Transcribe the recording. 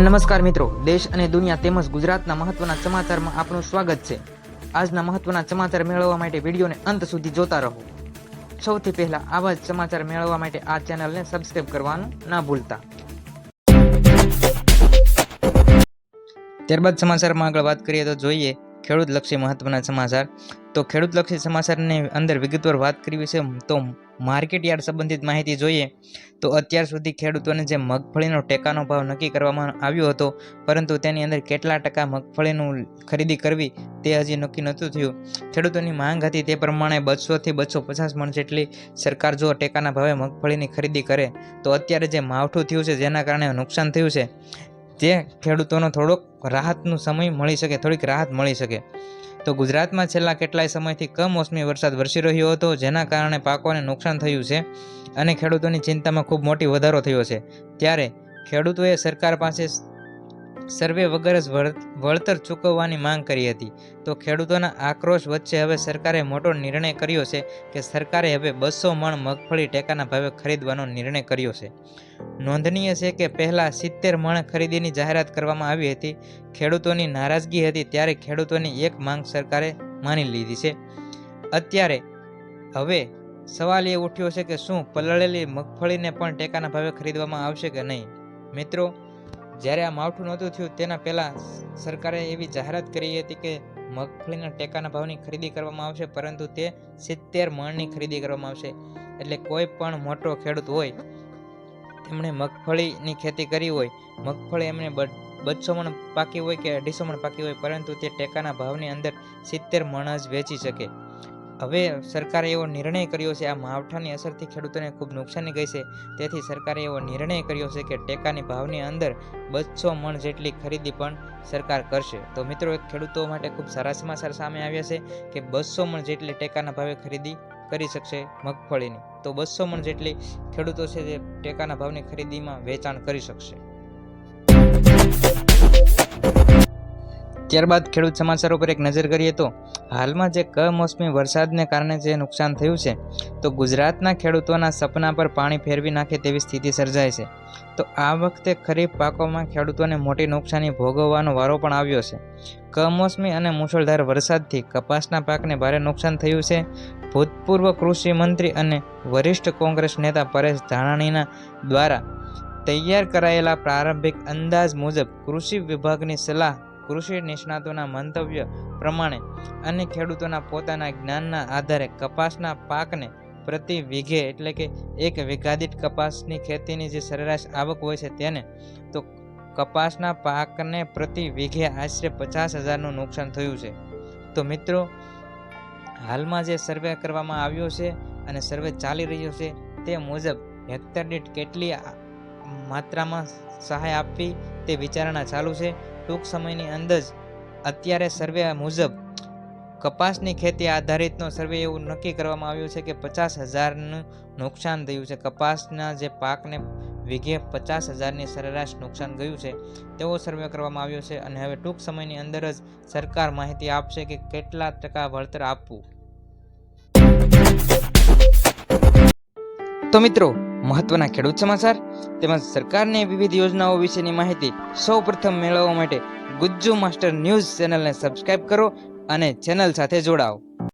નમસ્કાર મિત્રો, દેશ અને દુનિયા તેમજ ગુજરાતના મહત્વના સમાચારમાં આપનું સ્વાગત છે. આજના મહત્વના સમાચાર મેળવવા માટે વિડીયોને અંત સુધી જોતા રહો. સૌથી પહેલા આવા જ સમાચાર મેળવવા માટે આ ચેનલને સબસ્ક્રાઇબ કરવાનું ના ભૂલતા. ત્યારબાદ સમાચારમાં આગળ વાત કરીએ તો જોઈએ ખેડૂતલક્ષી મહત્વના સમાચાર. તો ખેડૂતલક્ષી સમાચારની અંદર વિગતવાર વાત કરવી છે, તો માર્કેટ યાર્ડ સંબંધિત માહિતી જોઈએ. તો અત્યાર સુધી ખેડૂતોને જે મગફળીનો ટેકાનો ભાવ નક્કી કરવામાં આવ્યો હતો, પરંતુ તેની અંદર કેટલા ટકા મગફળીનું ખરીદી કરવી તે હજી નક્કી નહોતું થયું. ખેડૂતોની માંગ હતી તે પ્રમાણે બસોથી બસો પચાસ મણ જેટલી સરકાર જો ટેકાના ભાવે મગફળીની ખરીદી કરે, તો અત્યારે જે માવઠું થયું છે, જેના કારણે નુકસાન થયું છે તે ખેડૂતોનો થોડોક રાહતનો સમય મળી શકે, થોડીક રાહત મળી શકે. તો ગુજરાતમાં છેલ્લા કેટલાય સમયથી કમોસમી વરસાદ વરસી રહ્યો હતો, જેના કારણે પાકોને નુકસાન થયું છે અને ખેડૂતોની ચિંતામાં ખૂબ મોટી વધારો થયો છે. ત્યારે ખેડૂતોએ સરકાર પાસે સર્વે વગર જ વળ- વળતર ચૂકવવાની માંગ કરી હતી. તો ખેડૂતોના આક્રોશ વચ્ચે હવે સરકારે મોટો નિર્ણય કર્યો છે કે સરકારે હવે બસો મણ મગફળી ટેકાના ભાવે ખરીદવાનો નિર્ણય કર્યો છે. નોંધનીય છે કે પહેલાં સિત્તેર મણ ખરીદીની જાહેરાત કરવામાં આવી હતી. ખેડૂતોની નારાજગી હતી ત્યારે ખેડૂતોની એક માંગ સરકારે માની લીધી છે. અત્યારે હવે સવાલ એ ઉઠ્યો છે કે શું પલળેલી મગફળીને પણ ટેકાના ભાવે ખરીદવામાં આવશે કે નહીં? મિત્રો જ્યારે આ માવઠું નહોતું થયું, તેના પહેલાં સરકારે એવી જાહેરાત કરી હતી કે મગફળીના ટેકાના ભાવની ખરીદી કરવામાં આવશે, પરંતુ તે સિત્તેર મણની ખરીદી કરવામાં આવશે. એટલે કોઈ પણ મોટો ખેડૂત હોય, તેમણે મગફળીની ખેતી કરી હોય, મગફળી એમને બસો મણ પાકી હોય કે અઢીસો મણ પાકી હોય, પરંતુ તે ટેકાના ભાવની અંદર સિત્તેર મણ જ વેચી શકે. હવે સરકારે એવો નિર્ણય કર્યો છે, આ માવઠાની અસરથી ખેડૂતોને ખૂબ નુકસાની ગઈ છે. તેથી સરકારે એવો નિર્ણય કર્યો છે કે ટેકાની ભાવની અંદર બસો મણ જેટલી ખરીદી પણ સરકાર કરશે. તો મિત્રો ખેડૂતો માટે ખૂબ સારા સમાચાર સામે આવ્યા છે કે બસો મણ જેટલી ટેકાના ભાવે ખરીદી કરી શકશે મગફળીની. તો બસો મણ જેટલી ખેડૂતો છે જે ટેકાના ભાવની ખરીદીમાં વેચાણ કરી શકશે. ત્યારબાદ ખેડૂત સમાચારો પર એક નજર કરીએ તો, હાલમાં જે કમોસમી વરસાદને કારણે જે નુકસાન થયું છે, તો ગુજરાતના ખેડૂતોના સપના પર પાણી ફેરવી નાખે તેવી સ્થિતિ સર્જાય છે. તો આ વખતે ખરીફ પાકોમાં ખેડૂતોને મોટી નુકસાની ભોગવવાનો વારો પણ આવ્યો છે. કમોસમી અને મુશળધાર વરસાદથી કપાસના પાકને ભારે નુકસાન થયું છે. ભૂતપૂર્વ કૃષિ મંત્રી અને વરિષ્ઠ કોંગ્રેસ નેતા પરેશ ધાનાણીના દ્વારા તૈયાર કરાયેલા પ્રારંભિક અંદાજ મુજબ કૃષિ વિભાગની સલાહ કૃષિ નિષ્ણાતોના મંતવ્ય પ્રમાણે અને ખેડૂતોના પોતાના જ્ઞાનના આધારે કપાસના પાકને પ્રતિ વીઘે એટલે કે એક વીઘા દીઠ કપાસની ખેતીની જે સરેરાશ આવક હોય છે તેને, તો કપાસના પાકને પ્રતિ વીઘે આશરે પચાસ હજારનું નુકસાન થયું છે. તો મિત્રો, હાલમાં જે સર્વે કરવામાં આવ્યો છે અને સર્વે ચાલી રહ્યો છે તે મુજબ હેક્ટર દીઠ કેટલી માત્રામાં સહાય આપવી તે વિચારણા ચાલુ છે. ટૂંક સમયની અંદર જ અત્યારે સર્વે મુજબ કપાસની ખેતી આધારિતનો સર્વે એવું નક્કી કરવામાં આવ્યું છે કે પચાસ હજારનું નુકસાન થયું છે. કપાસના જે પાકને વીઘે પચાસ હજારની સરેરાશ નુકસાન ગયું છે તેવો સર્વે કરવામાં આવ્યો છે અને હવે ટૂંક સમયની અંદર જ સરકાર માહિતી આપશે કે કેટલા ટકા વળતર આપવું. તો મિત્રો, મહત્વના ખેડૂત સમાચાર તેમજ સરકારની વિવિધ યોજનાઓ વિશેની માહિતી સૌપ્રથમ મેળવવા માટે ગુજ્જુ માસ્ટર ન્યૂઝ ચેનલને સબસ્ક્રાઇબ કરો અને ચેનલ સાથે જોડાઓ.